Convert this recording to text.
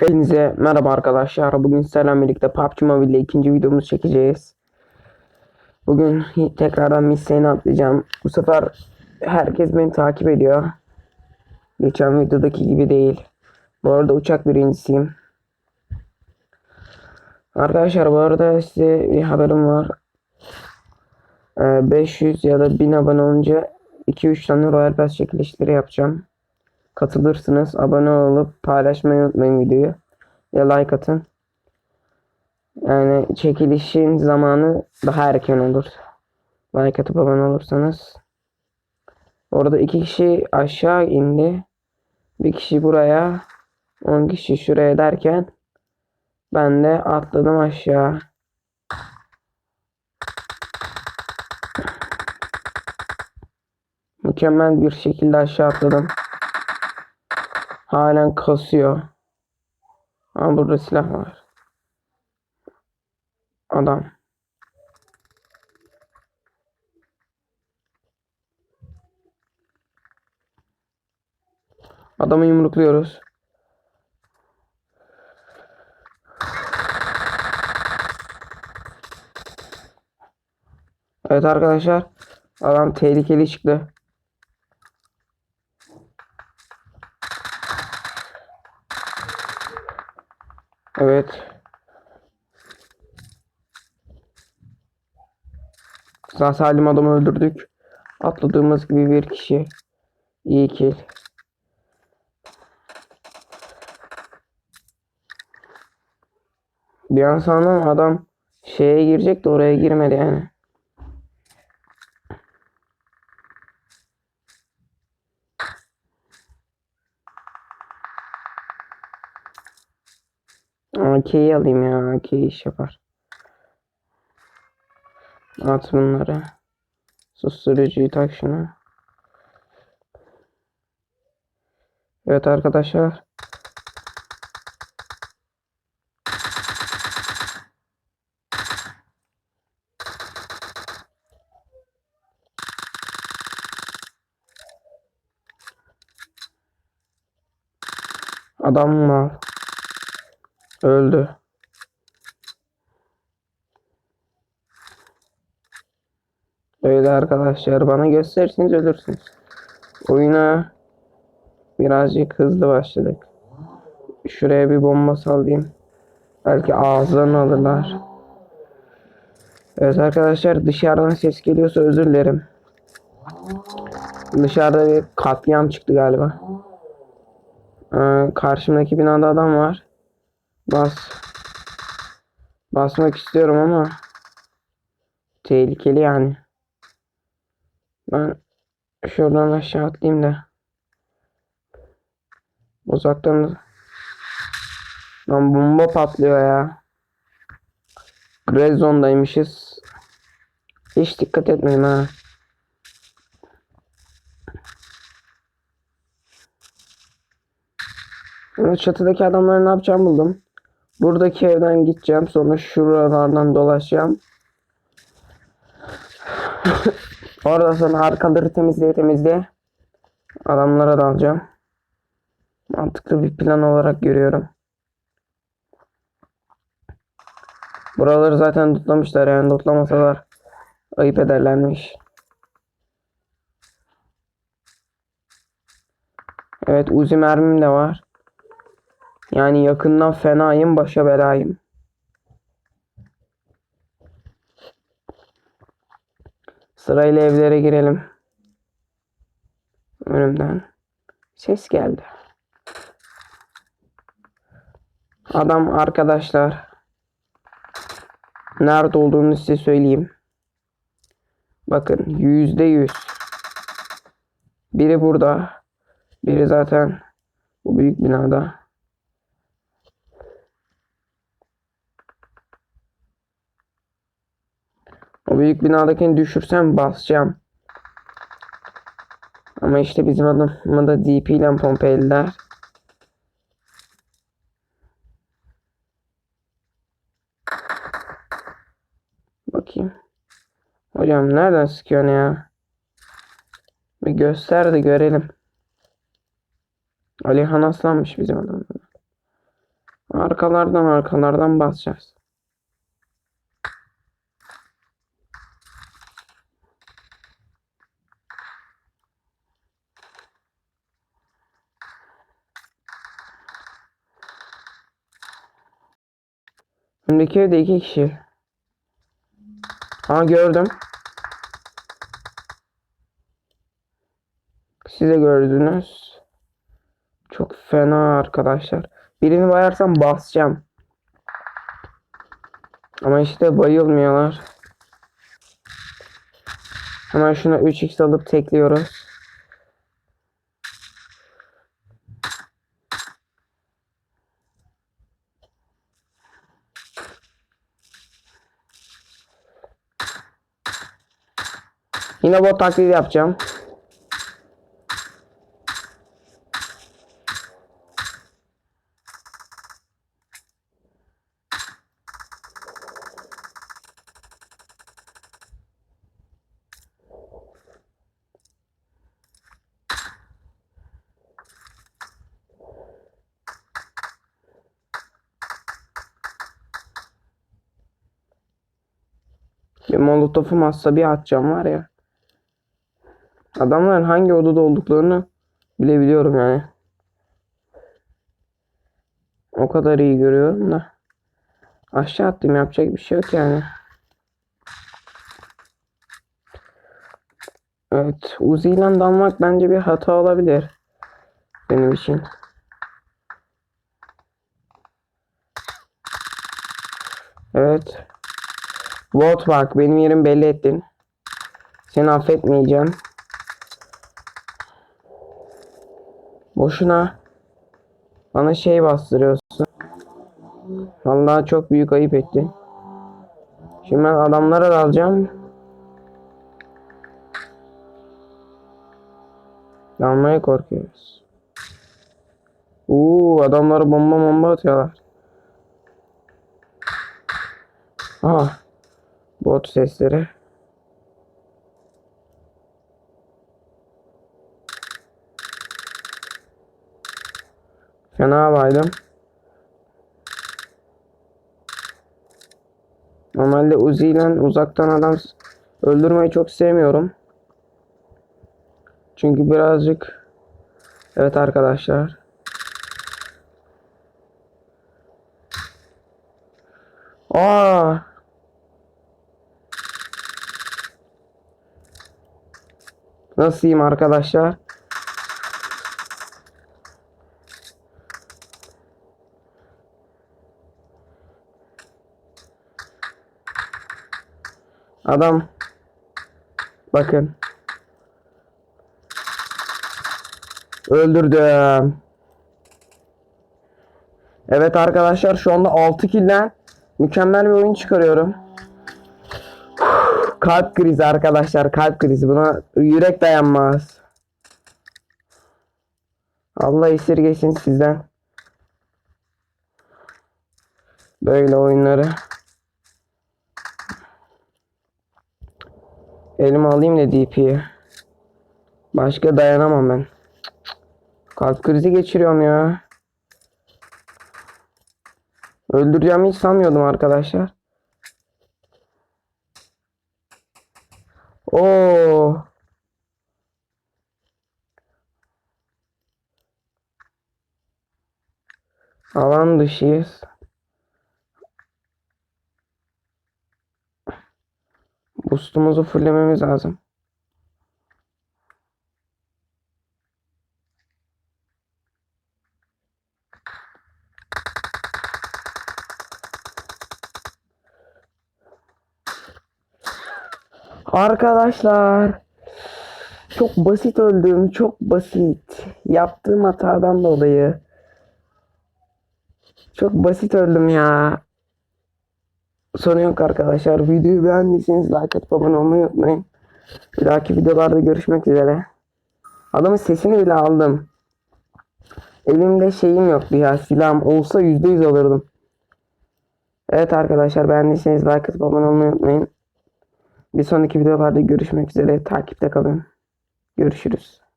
Hepinize merhaba arkadaşlar. Bugün sizlerle birlikte PUBG Mobile'de ikinci videomuzu çekeceğiz. Bugün tekrardan Missen'i atlayacağım. Bu sefer herkes beni takip ediyor. Geçen videodaki gibi değil. Bu arada uçak birincisiyim. Arkadaşlar bu arada size bir haberim var. Ee, 500 ya da 1000 abone olunca 2-3 tane Royal Pass çekilişleri yapacağım katılırsınız. Abone olup paylaşmayı unutmayın videoyu. Ve like atın. Yani çekilişin zamanı daha erken olur. Like atıp abone olursanız. Orada iki kişi aşağı indi. Bir kişi buraya. 10 kişi şuraya derken ben de atladım aşağı. Mükemmel bir şekilde aşağı atladım. Halen kasıyor. Ama burada silah var. Adam. Adamı yumrukluyoruz. Evet arkadaşlar. Adam tehlikeli çıktı. Evet. Sağ salim adamı öldürdük. Atladığımız gibi bir kişi. İyi kill. Bir an sandım adam şeye girecek de oraya girmedi yani. AK'yi alayım ya. AK iş yapar. At bunları. Susturucuyu tak şuna. Evet arkadaşlar. Adam var. Öldü. Öyle arkadaşlar bana gösterirseniz ölürsünüz. Oyuna birazcık hızlı başladık. Şuraya bir bomba sallayayım. Belki ağızlarını alırlar. Evet arkadaşlar dışarıdan ses geliyorsa özür dilerim. Dışarıda bir katliam çıktı galiba. Ee, karşımdaki binada adam var. Bas. Basmak istiyorum ama tehlikeli yani. Ben şuradan aşağı atlayayım da. Uzaktan Lan bomba patlıyor ya. Red zone'daymışız. Hiç dikkat etmedim ha. Çatıdaki adamları ne yapacağım buldum. Buradaki evden gideceğim. Sonra şuralardan dolaşacağım. Orada sonra arkaları temizleye temizleye adamlara dalacağım. Mantıklı bir plan olarak görüyorum. Buraları zaten tutlamışlar yani tutlamasalar ayıp ederlermiş. Evet uzi mermim de var. Yani yakından fenayım başa belayım. Sırayla evlere girelim. Önümden ses geldi. Adam arkadaşlar. Nerede olduğunu size söyleyeyim. Bakın yüzde yüz. Biri burada. Biri zaten bu büyük binada. O büyük binadakini düşürsem basacağım. Ama işte bizim adamı da DP ile pompeliler. Bakayım. Hocam nereden sıkıyorsun ya? Bir göster de görelim. Alihan Aslan'mış bizim adamımız. Arkalardan arkalardan basacağız. Öndeki evde iki kişi. Ha gördüm. Siz de gördünüz. Çok fena arkadaşlar. Birini bayarsam basacağım. Ama işte bayılmıyorlar. Hemen şuna 3x alıp tekliyoruz. Yine bot taklidi yapacağım. Bir molotofum atsa bir atacağım var ya. Adamların hangi odada olduklarını bile biliyorum yani. O kadar iyi görüyorum da. Aşağı attım yapacak bir şey yok yani. Evet. Uzi ile dalmak bence bir hata olabilir. Benim için. Evet. Bot bak benim yerim belli ettin. Seni affetmeyeceğim. Boşuna bana şey bastırıyorsun. Vallahi çok büyük ayıp ettin. Şimdi ben adamlara dalacağım. Dalmaya korkuyoruz. Uuu adamlara bomba bomba atıyorlar. Aha. Bot sesleri. Fena baydım. Normalde Uzi ile uzaktan adam öldürmeyi çok sevmiyorum. Çünkü birazcık Evet arkadaşlar. Aa! Nasılayım arkadaşlar? Adam bakın öldürdüm. Evet arkadaşlar şu anda 6 kill'den mükemmel bir oyun çıkarıyorum. Kalp krizi arkadaşlar kalp krizi buna yürek dayanmaz. Allah esirgesin sizden. Böyle oyunları. Elime alayım da DP'yi. Başka dayanamam ben. Kalp krizi geçiriyorum ya. Öldüreceğimi hiç sanmıyordum arkadaşlar. Oo. Alan dışıyız. Boostumuzu fullememiz lazım. Arkadaşlar çok basit öldüm çok basit yaptığım hatadan dolayı çok basit öldüm ya sorun yok arkadaşlar videoyu beğendiyseniz like atıp abone olmayı unutmayın bir dahaki videolarda görüşmek üzere adamın sesini bile aldım elimde şeyim yoktu ya silahım olsa %100 alırdım evet arkadaşlar beğendiyseniz like atıp abone olmayı unutmayın bir sonraki videolarda görüşmek üzere. Takipte kalın. Görüşürüz.